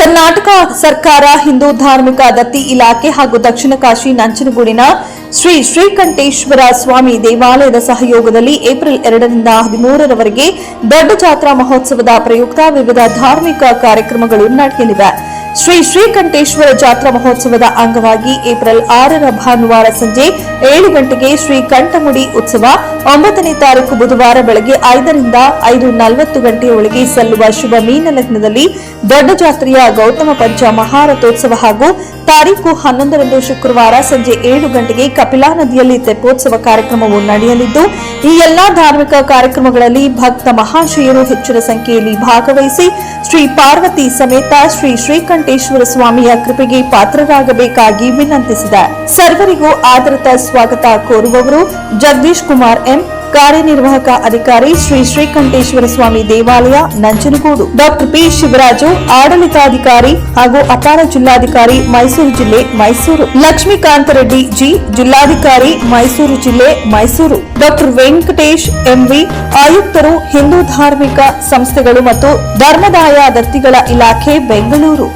ಕರ್ನಾಟಕ ಸರ್ಕಾರ ಹಿಂದೂ ಧಾರ್ಮಿಕ ದತ್ತಿ ಇಲಾಖೆ ಹಾಗೂ ದಕ್ಷಿಣ ಕಾಶಿ ನಂಜನಗೂಡಿನ ಶ್ರೀ ಶ್ರೀಕಂಠೇಶ್ವರ ಸ್ವಾಮಿ ದೇವಾಲಯದ ಸಹಯೋಗದಲ್ಲಿ ಏಪ್ರಿಲ್ ಎರಡರಿಂದ ಹದಿಮೂರರವರೆಗೆ ದೊಡ್ಡ ಜಾತ್ರಾ ಮಹೋತ್ಸವದ ಪ್ರಯುಕ್ತ ವಿವಿಧ ಧಾರ್ಮಿಕ ಕಾರ್ಯಕ್ರಮಗಳು ನಡೆಯಲಿವೆ. ಶ್ರೀ ಶ್ರೀಕಂಠೇಶ್ವರ ಜಾತ್ರಾ ಮಹೋತ್ಸವದ ಅಂಗವಾಗಿ ಏಪ್ರಿಲ್ ಆರರ ಭಾನುವಾರ ಸಂಜೆ ಏಳು ಗಂಟೆಗೆ ಶ್ರೀ ಕಂಠಮುಡಿ ಉತ್ಸವ ಒಂಬತ್ತನೇ ತಾರೀಕು ಬುಧವಾರ ಬೆಳಗ್ಗೆ ಐದರಿಂದ ಐದು ನಲವತ್ತು ಗಂಟೆಯ ಒಳಗೆ ಸಲ್ಲುವ ಶುಭ ಮೀನ ಲಗ್ನದಲ್ಲಿ ದೊಡ್ಡ ಜಾತ್ರೆಯ ಗೌತಮ ಪಂಚ ಮಹಾರಥೋತ್ಸವ ಹಾಗೂ ತಾರೀಕು ಹನ್ನೊಂದರಂದು ಶುಕ್ರವಾರ ಸಂಜೆ ಏಳು ಗಂಟೆಗೆ ಕಪಿಲಾ ನದಿಯಲ್ಲಿ ತೆಪ್ಪೋತ್ಸವ ಕಾರ್ಯಕ್ರಮವು ನಡೆಯಲಿದ್ದು, ಈ ಎಲ್ಲಾ ಧಾರ್ಮಿಕ ಕಾರ್ಯಕ್ರಮಗಳಲ್ಲಿ ಭಕ್ತ ಮಹಾಶಯರು ಹೆಚ್ಚಿನ ಸಂಖ್ಯೆಯಲ್ಲಿ ಭಾಗವಹಿಸಿ ಶ್ರೀ ಪಾರ್ವತಿ ಸಮೇತ ಶ್ರೀ ಶ್ರೀಕಂಠೇಶ್ವರ ಸ್ವಾಮಿಯ ಕೃಪೆಗೆ ಪಾತ್ರರಾಗಬೇಕಾಗಿ ವಿನಂತಿಸಿದೆ. ಸರ್ವರಿಗೂ ಆದರತ ಸ್ವಾಗತ ಕೋರುವವರು ಜಗದೀಶ್ ಕುಮಾರ್ ಕಾರ್ಯನಿರ್ವಾಹಕ ಅಧಿಕಾರಿ ಶ್ರೀ ಶ್ರೀಕಂಠೇಶ್ವರ ಸ್ವಾಮಿ ದೇವಾಲಯ, ನಂಜನಗೂಡು. Doctor P. ಶಿವರಾಜು, ಆಡಳಿತಾಧಿಕಾರಿ ಹಾಗೂ ಅಪಾರ ಜಿಲ್ಲಾಧಿಕಾರಿ ಮೈಸೂರು ಜಿಲ್ಲೆ, ಮೈಸೂರು. ಲಕ್ಷ್ಮೀಕಾಂತ ರೆಡ್ಡಿ ಜಿ, ಜಿಲ್ಲಾಧಿಕಾರಿ ಮೈಸೂರು ಜಿಲ್ಲೆ, ಮೈಸೂರು. ಡಾಕ್ಟರ್ ವೆಂಕಟೇಶ್ ಎಂವಿ, ಆಯುಕ್ತರು, ಹಿಂದೂ ಧಾರ್ಮಿಕ ಸಂಸ್ಥೆಗಳು ಮತ್ತು ಧರ್ಮದಾಯ ದತ್ತಿಗಳ ಇಲಾಖೆ, ಬೆಂಗಳೂರು.